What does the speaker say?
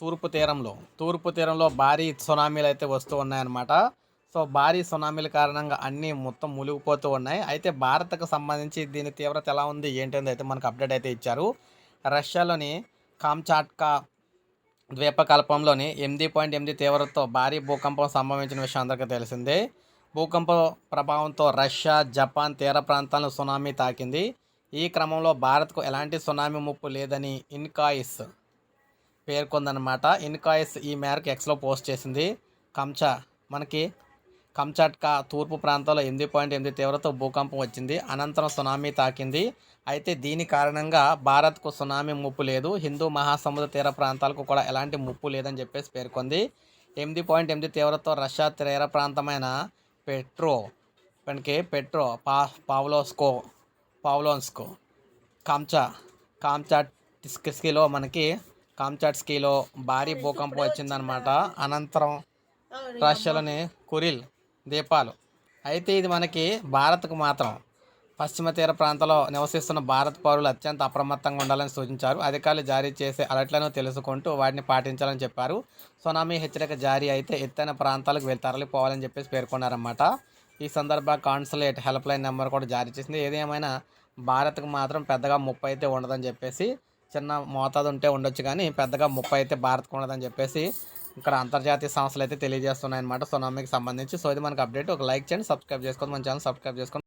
తూర్పు తీరంలో తూర్పు తీరంలో భారీ సునామీలు అయితే వస్తూ ఉన్నాయన్నమాట. సో భారీ సునామీల కారణంగా అన్నీ మొత్తం మునిగిపోతూ ఉన్నాయి. అయితే భారత్కు సంబంధించి దీని తీవ్రత ఎలా ఉంది ఏంటనేది అయితే మనకు అప్డేట్ అయితే ఇచ్చారు. రష్యాలోని కామ్చాట్కా ద్వీపకల్పంలోని ఎనిమిది పాయింట్ ఎనిమిది తీవ్రతతో భారీ భూకంపం సంభవించిన విషయం అందరికీ తెలిసిందే. భూకంప ప్రభావంతో రష్యా జపాన్ తీర ప్రాంతాలను సునామీ తాకింది. ఈ క్రమంలో భారత్కు ఎలాంటి సునామీ ముప్పు లేదని ఇన్కాయిస్ పేర్కొందనమాట ఇన్కాయిస్ ఈ మేరకు ఎక్స్లో పోస్ట్ చేసింది. కంచా మనకి కంచాట్కా తూర్పు ప్రాంతంలో ఎనిమిది పాయింట్ ఎనిమిది తీవ్రత భూకంపం వచ్చింది. అనంతరం సునామీ తాకింది. అయితే దీని కారణంగా భారత్కు సునామీ ముప్పు లేదు. హిందూ మహాసముద్ర తీర ప్రాంతాలకు కూడా ఎలాంటి ముప్పు లేదని చెప్పేసి పేర్కొంది. ఎనిమిది పాయింట్ ఎనిమిది తీవ్రతతో రష్యా తీర ప్రాంతమైన పెట్రో మనకి పెట్రో పా పావ్లోస్కో పావ్లోన్స్కో కామ్చా కామ్చాట్స్కీలో మనకి కామ్చాట్స్కీలో భారీ భూకంపం వచ్చిందనమాట అనంతరం రష్యాలోని కురిల్ దీపాలు అయితే ఇది మనకి భారత్కు మాత్రం పశ్చిమ తీర ప్రాంతంలో నివసిస్తున్న భారత పౌరులు అత్యంత అప్రమత్తంగా ఉండాలని సూచించారు. అధికారులు జారీ చేసే అలర్ట్లను తెలుసుకుంటూ వాటిని పాటించాలని చెప్పారు. సునామీ హెచ్చరిక జారీ అయితే ఎత్తైన ప్రాంతాలకు వెళ్ళి తరలిపోవాలని చెప్పేసి పేర్కొన్నారన్నమాట. ఈ సందర్భంగా కాన్సులేట్ హెల్ప్లైన్ నెంబర్ కూడా జారీ చేసింది. ఏదేమైనా భారత్కు మాత్రం పెద్దగా ముప్పై అయితే ఉండదని చెప్పేసి చిన్న మోతాదు ఉంటే ఉండొచ్చు కానీ పెద్దగా ముప్పై అయితే భారత్కు ఉండదని చెప్పేసి ఇక్కడ అంతర్జాతీయ సంస్థలు అయితే తెలియజేస్తున్నాయి అనమాట సునామీకి సంబంధించి. సో ఇది మనకు అప్డేట్. ఒక లైక్ చేయండి సబ్స్క్రైబ్ చేసుకోండి మన ఛానల్ సబ్స్క్రైబ్ చేసుకోండి.